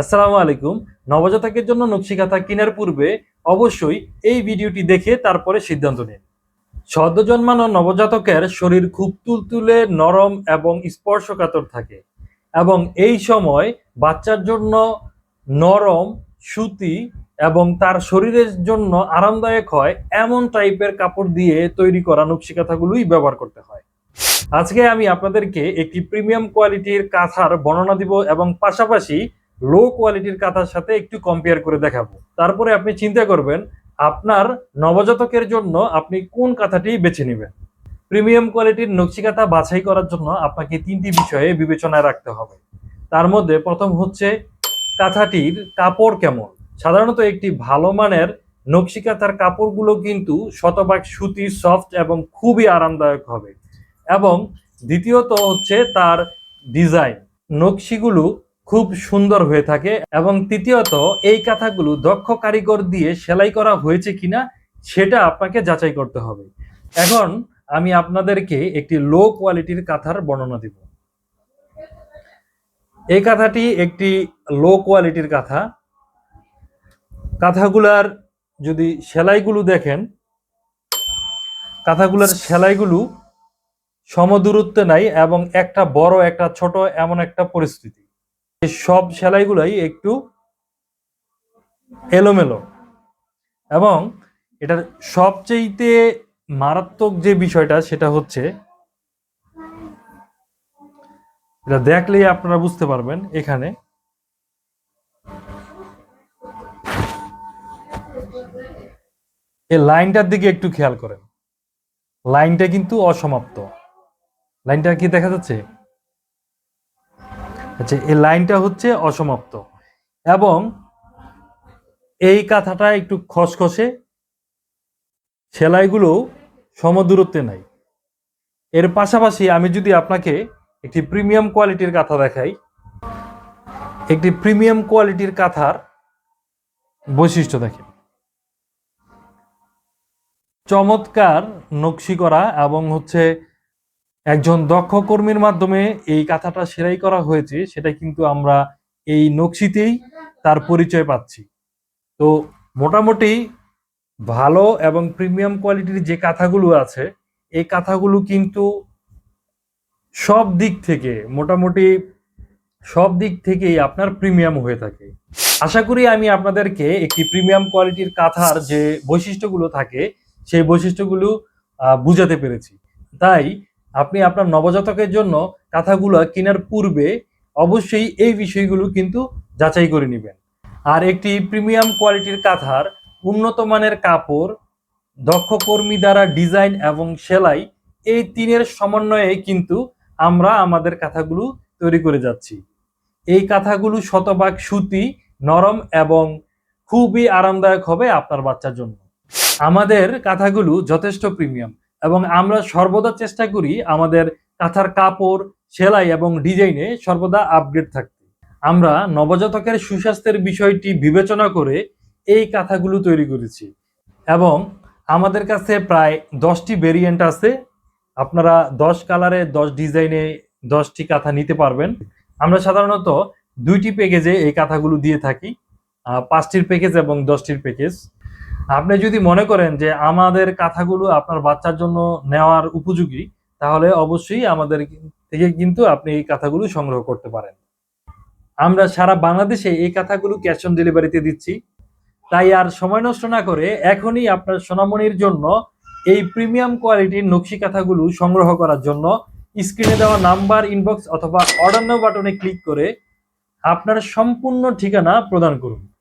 আসসালামু আলাইকুম। নবজাতকের জন্য নকশিকাথা কেনার পূর্বে অবশ্যই এই ভিডিওটি দেখে তারপরে সিদ্ধান্ত নিন। সদ্য জন্মানো নবজাতকের শরীর খুব তুলতুলে, নরম এবং স্পর্শকাতর থাকে এবং এই সময় বাচ্চার জন্য নরম, সুতি এবং তার শরীরের জন্য আরামদায়ক হয় এমন টাইপের কাপড় দিয়ে তৈরি করা নকশিকাথাগুলোই ব্যবহার করতে হয়। আজকে আমি আপনাদেরকে একটি প্রিমিয়াম কোয়ালিটির কাঁথার বর্ণনা দিব এবং পাশাপাশি লো কোয়ালিটির কাঁথার সাথে একটু কম্পেয়ার করে দেখাবো। তারপরে আপনি চিন্তা করবেন, আপনার নবজাতকের জন্য আপনি কোন কাঁথাটি বেছে নেবেন? প্রিমিয়াম কোয়ালিটির নকশিকাথা বাছাই করার জন্য আপনাকে তিনটি বিষয়ে বিবেচনায় রাখতে হবে। তার মধ্যে প্রথম হচ্ছে কাঁথাটির কাপড় কেমন? সাধারণত একটি ভালো মানের নকশিকাথার কাপড়গুলো কিন্তু শতভাগ সুতি সফট এবং খুবই আরামদায়ক হবে। এবং দ্বিতীয়ত হচ্ছে তার ডিজাইন নকশিগুলো খুব সুন্দর হয়ে থাকে এবং তৃতীয়ত, এই কাঁথাগুলো দক্ষ কারিগর দিয়ে সেলাই করা হয়েছে কিনা সেটা আপনাকে যাচাই করতে হবে। এখন আমি আপনাদেরকে একটি লো কোয়ালিটির কাঁথার বর্ণনা দিব। এই কাঁথাটি একটি লো কোয়ালিটির কাঁথা। কাঁথাগুলার যদি সেলাইগুলো দেখেন, কাঁথাগুলার সেলাইগুলো সমদূরত্বে নাই এবং একটা বড়, একটা ছোট এমন একটা পরিস্থিতি। সব সেলাইগুলাই একটু এলোমেলো। এবং এটার সবচেয়েতে মারাত্মক যে বিষয়টা, সেটা হচ্ছে, এটা দেখলেই আপনারা বুঝতে পারবেন এখানে। এই লাইনটার দিকে একটু খেয়াল করেন। লাইনটা কিন্তু অসমাপ্ত। লাইনটা কি দেখা যাচ্ছে? আচ্ছা এই লাইনটা হচ্ছে অসমাপ্ত। এবং এই কাঁথাটা একটু খসখসে, সেলাইগুলো সমদূরত্বে নাই। এর পাশাপাশি আমি যদি আপনাকে একটি প্রিমিয়াম কোয়ালিটির কাঁথা দেখাই, একটি প্রিমিয়াম কোয়ালিটির কাঁথার বৈশিষ্ট্য দেখেন। চমৎকার নকশি করা এবং হচ্ছে একজন দক্ষ কর্মীর মাধ্যমে এই কাঁথাটা সেলাই করা হয়েছে সেটা কিন্তু আমরা এই নকশিতেই তার পরিচয় পাচ্ছি। তো মোটামুটি ভালো এবং প্রিমিয়াম কোয়ালিটির যে কাঁথাগুলো আছে, এই কাঁথাগুলো কিন্তু সব দিক থেকে, মোটামুটি সব দিক থেকেই আপনার প্রিমিয়াম হয়ে থাকে। আশা করি আমি আপনাদেরকে একটি প্রিমিয়াম কোয়ালিটির কাঁথার যে বৈশিষ্ট্যগুলো থাকে, সেই বৈশিষ্ট্যগুলো বুঝাতে পেরেছি। তাই আপনি আপনার নবজাতকের জন্য কাঁথাগুলো কেনার পূর্বে অবশ্যই এই বিষয়গুলো কিন্তু যাচাই করে নেবেন। আর একটি প্রিমিয়াম কোয়ালিটির কাঁথার উন্নত মানের কাপড়, দক্ষ কর্মী দ্বারা ডিজাইন এবং সেলাই এই তিনের সমন্বয়ে কিন্তু আমরা আমাদের কাঁথাগুলো তৈরি করে যাচ্ছি। এই কাঁথাগুলো শতভাগ সুতি, নরম এবং খুবই আরামদায়ক হবে আপনার বাচ্চার জন্য। আমাদের কাঁথাগুলো যথেষ্ট প্রিমিয়াম। এবং আমরা সর্বদা চেষ্টা করি আমাদের কাঁথার কাপড়, সেলাই এবং ডিজাইনে সর্বদা আপডেট থাকতে। আমরা নবজাতকের সুস্বাস্থ্যের বিষয়টি বিবেচনা করে এই কাঁথাগুলো তৈরি করেছি এবং আমাদের কাছে প্রায় দশটি ভেরিয়েন্ট আছে। আপনারা দশ কালারে দশ ডিজাইনে দশটি কাঁথা নিতে পারবেন। আমরা সাধারণত দুইটি প্যাকেজে এই কাঁথাগুলো দিয়ে থাকি পাঁচটির প্যাকেজ এবং দশটির প্যাকেজ আপনি যদি মনে করেন যে আমাদের কাঁথাগুলো আপনার বাচ্চার জন্য নেওয়ার উপযোগী, তাহলে অবশ্যই আমাদের থেকে কিন্তু আপনি এই কাঁথাগুলো সংগ্রহ করতে পারেন। আমরা সারা বাংলাদেশে এই কাঁথাগুলো ক্যাশ অন ডেলিভারিতে দিচ্ছি। তাই আর সময় নষ্ট না করে এখনই আপনার সোনামণির জন্য এই প্রিমিয়াম কোয়ালিটির নকশি কাঁথাগুলো সংগ্রহ করার জন্য স্ক্রিনে দেওয়া নাম্বার ইনবক্স অথবা অর্ডার নাও বাটনে ক্লিক করে আপনার সম্পূর্ণ ঠিকানা প্রদান করুন।